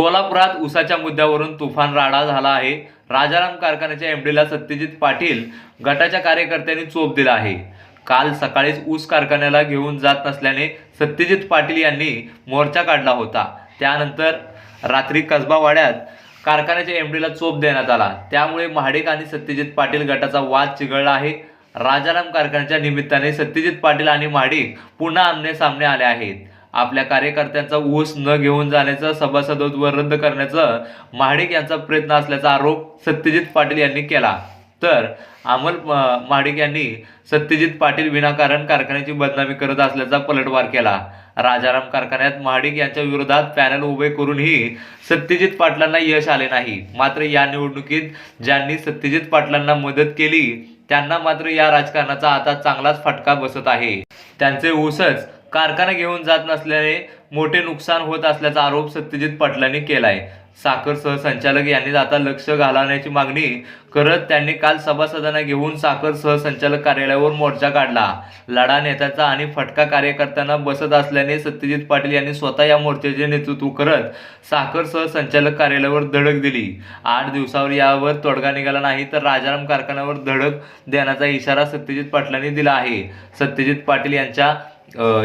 कोल्हापुरात ऊसाच्या मुद्द्यावरून तुफान राडा झाला आहे. राजाराम कारखान्याच्या एमडीला सत्यजित पाटील गटाच्या कार्यकर्त्यांनी चोप दिला आहे. काल सकाळीच ऊस कारखान्याला घेऊन जात नसल्याने सत्यजित पाटील यांनी मोर्चा काढला होता. त्यानंतर रात्री कसबावाड्यात कारखान्याच्या एमडीला चोप देण्यात आला. त्यामुळे महाडिक आणि सत्यजित पाटील गटाचा वाद चिघळला आहे. राजाराम कारखान्याच्या निमित्ताने सत्यजित पाटील आणि महाडिक पुन्हा आमने सामने आले आहेत. आपल्या कार्यकर्त्यांचा ऊस न घेऊन जाण्याचं सभासदत्व रद्द करण्याचं महाडिक यांचा प्रयत्न असल्याचा आरोप सत्यजित पाटील यांनी केला. तर अमल महाडिक यांनी सत्यजित पाटील विनाकारण कारखान्याची बदनामी करत असल्याचा पलटवार केला. राजाराम कारखान्यात महाडिक यांच्या विरोधात पॅनल उभे करूनही सत्यजित पाटलांना यश आले नाही. मात्र या निवडणुकीत ज्यांनी सत्यजित पाटलांना मदत केली त्यांना मात्र या राजकारणाचा आता चांगलाच फटका बसत आहे. त्यांचे ऊसच कारखाना घेऊन जात नसल्याने मोठे नुकसान होत असल्याचा आरोप सत्यजित पाटलांनी आहे साखर सहसंचालक यांनी आता लक्ष घालवण्याची मागणी करत त्यांनी काल सभासदांना घेऊन साखर सहसंचालक कार्यालयावर मोर्चा काढला. लढा नेत्याचा आणि फटका कार्यकर्त्यांना बसत असल्याने सत्यजित पाटील यांनी स्वतः या मोर्चाचे नेतृत्व करत साखर सहसंचालक कार्यालयावर धडक दिली. आठ दिवसावर यावर तोडगा निघाला नाही तर राजाराम कारखान्यावर धडक देण्याचा इशारा सत्यजित पाटलांनी दिला आहे. सत्यजित पाटील यांच्या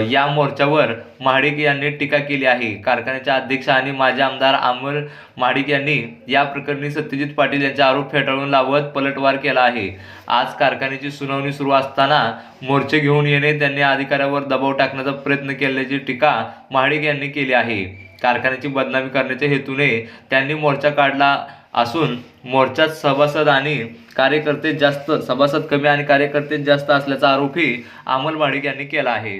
या मोर्चावर महाडिक यांनी टीका केली आहे. कारखान्याचे अध्यक्ष आणि माजी आमदार अमोल महाडिक यांनी या प्रकरणी सत्यजित पाटील यांचे आरोप फेटाळून लावत पलटवार केला आहे. आज कारखान्याची सुनावणी सुरू असताना मोर्चे घेऊन येणे त्यांनी अधिकाऱ्यावर दबाव टाकण्याचा प्रयत्न केल्याची टीका महाडिक यांनी केली आहे. कारखान्याची बदनामी करण्याच्या हेतूने त्यांनी मोर्चा काढला असून मोर्चात सभासद आणि कार्यकर्ते जास्त सभासद कमी आणि कार्यकर्ते जास्त असल्याचा आरोपही अमल माडिक यांनी केला आहे.